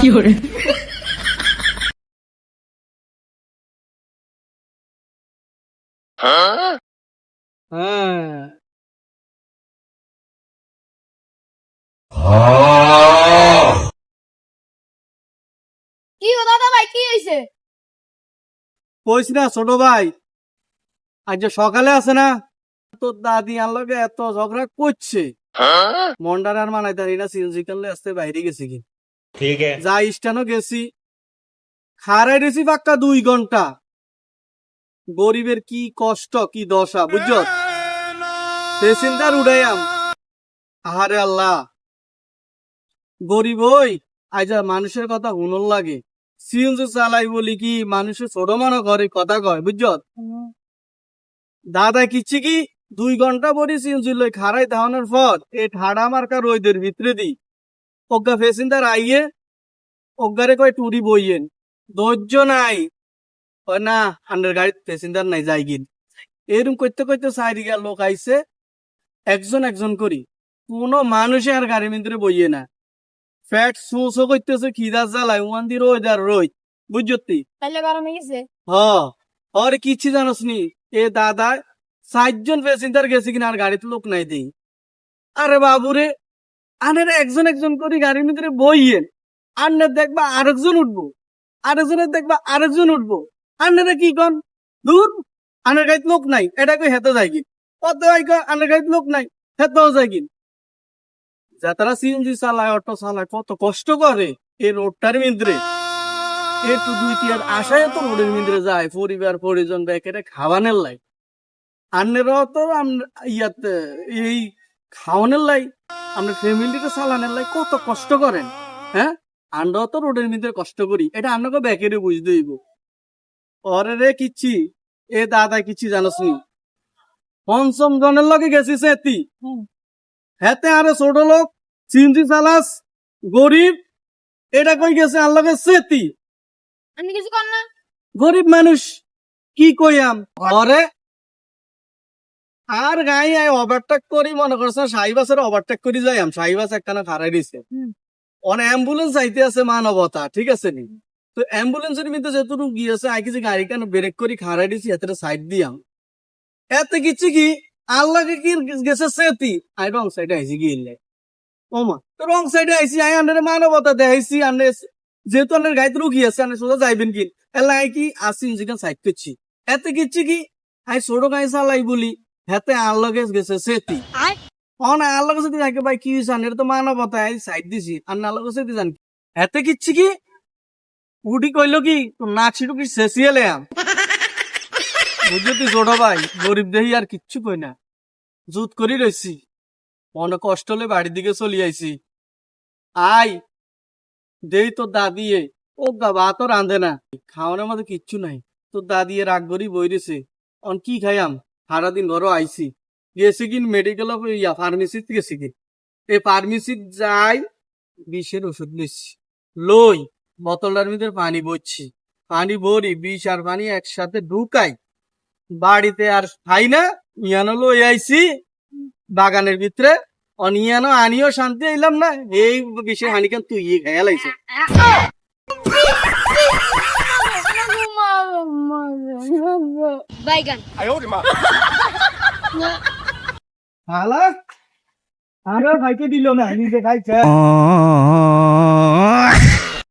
有人，হ্যাঁ। দাদা ভাই কি হয়েছে কইস না ছোট ভাই আজ যে সকালে আছে না তোর দাদি আনলগে এত ঝগড়া করছে। মন্ডার আর মানাই দাঁড়ি না সিএনজি কালে আসতে বাইরে গেছি কি? ঠিক স্টানো গেছি হারাই পাক্কা দুই ঘণ্টা গরিবের কি কষ্ট কি দশা বুঝছ উড়াইয়াম আহারে আল্লাহ গরিব ওই আইজা মানুষের কথা হুনল লাগে সিএনজি চালাই বলি কি মানুষের ছোট মানো ঘরে কথা কয় বুঝছ দাদা কিচ্ছি কি দুই ঘণ্টা পরে সিএনজি লই খারাই ধাওয়ানোর পর এ ঠাড়া মার্কা রোদের ভিতরে দিই অজ্ঞা পেসেন্টার আইয়ে অজ্ঞারে কয় টুরি বইয়েন। ধৈর্য নাই। না আন্ডার গাড়ি প্যাসেঞ্জার নাই যাই গিন। এরকম করতে করতে সাইড গিয়া লোক আইছে একজন একজন করি। কোনো মানুষে আর গাড়ির ভিতরে বইয়ে না। ফ্যাট শো করতেছে খিদা জ্বালায় ওয়ান দি রোজ আর রোজ বুঝতি হ। আর কিচ্ছু জানোস নি এ দাদা সাতজন প্যাসেঞ্জার গেছে কিনা আর গাড়িতে লোক নাই দেই। আরে বাবুরে আনের একজন একজন করে গাড়ির ভিতরে বইয়েন আন্নের দেখবা আরেকজন উঠবো। আরেকজনের দেখবা আরেকজন উঠবো। আন্নারা কি কন? দূর আনের গাড়িতে লোক নাই, এটা কই হেতে যায় কি কত আনের গাড়িতে লোক নাই হেতেও যায় কি যাতারা সিএনজি চালায়, অটো চালায়, কত কষ্ট করে এই রোডটার ভিতরে। একটু দুই টিয়ার আশায় তো রোডের ভিতরে যায়, পরিবার, পরিজন ব্যাকেটে খাওয়ানোর লাই আন্নেরাও তো ইয়াতে এই খাওয়ানোর লাই আমরা ফ্যামিলিকে চালানোর লাই কত কষ্ট করেন হ্যাঁ? আমরাও তো রোডের ভিতরে কষ্ট করি এটা আপনাকে ব্যাকেরে বুঝতে হইব। অরে রে কিচ্ছি এ দাদা কিচ্ছি জানোস নি? পঞ্চম জনের লগে গেছি সেতি। হেতে আরে ছোট লোক চিন্তি চালাস গরিব এটা কই গেছে আর লগে সেতি? আমি কিছু কর না। গরিব মানুষ কি কইয়াম অরে আর গাই আই ওভারটেক করি মনে করছে সাইবাসের ওভারটেক করি যাইয়াম সাইবাস একখানা খারাই দিছে। অন অ্যাম্বুলেন্স আইতে আছে মানবতা ঠিক আছে নি? তো অ্যাম্বুলেন্সের মধ্যে যেটুকু গিয়েছে আই কিছু গাড়ি কেন ব্রেক করি খারাই দিছি এতে সাইড দিয়াম এতে কিছু কি? আল্লাহকে কি গেছে সেতি? আই রং সাইডে আইছি গিয়ে ওমা তো রং সাইডে আইছি আই আন্ডারে মানবতা দেখাইছি আন্ডে যেহেতু আন্ডার গাড়িতে রুগী আছে আন্ডার সোজা যাইবেন কি? এলাই কি আসি ইঞ্জিন সাইড করছি। এতে কিছু কি? আই ছোট গাড়ি চালাই বলি। হেতে আল্লাহকে গেছে সেতি। অন আল্লাহকে যদি থাকে ভাই কি হয়েছে এটা তো মানবতা আই সাইড দিছি। আর আল্লাহকে সেতি জান এতে কিচ্ছি কি? উঠি কইল কি তোর নাক সিটু কি শেষিয়ে আম? বুঝলি ছোট ভাই গরিব দেহি আর কিচ্ছু কই না। জুত করি রইছি। মনে কষ্ট হলে বাড়ির দিকে চলি আইছি। আই দেই তোর দাদিয়ে ও বাবা তো রাঁধে না। খাওয়ানোর মধ্যে কিচ্ছু নাই। তোর দাদিয়ে রাগ করি বইরেছে। অন কি খাইয়াম? সারাদিন ঘরও আইছি। গেছি কিন মেডিকেল ইয়া ফার্মেসিত গেছি কিন এই ফার্মেসিত যাই, বিষের ওষুধ নিচ্ছি। লই, বোতলটার ভিতরে পানি ভরছি। পানি ভরি, বিষ আর পানি একসাথে ঢুকাই। বাড়িতে আর খাই না ইয়ানো লই আইছি। বাগানের ভিতরে অনিয়ানো আনিও শান্তি আইলাম না, এই বিষে হানিকান তুই খেয়াল বাইগান। হালা আর ভাইকে দিল না নিজে খাইছে।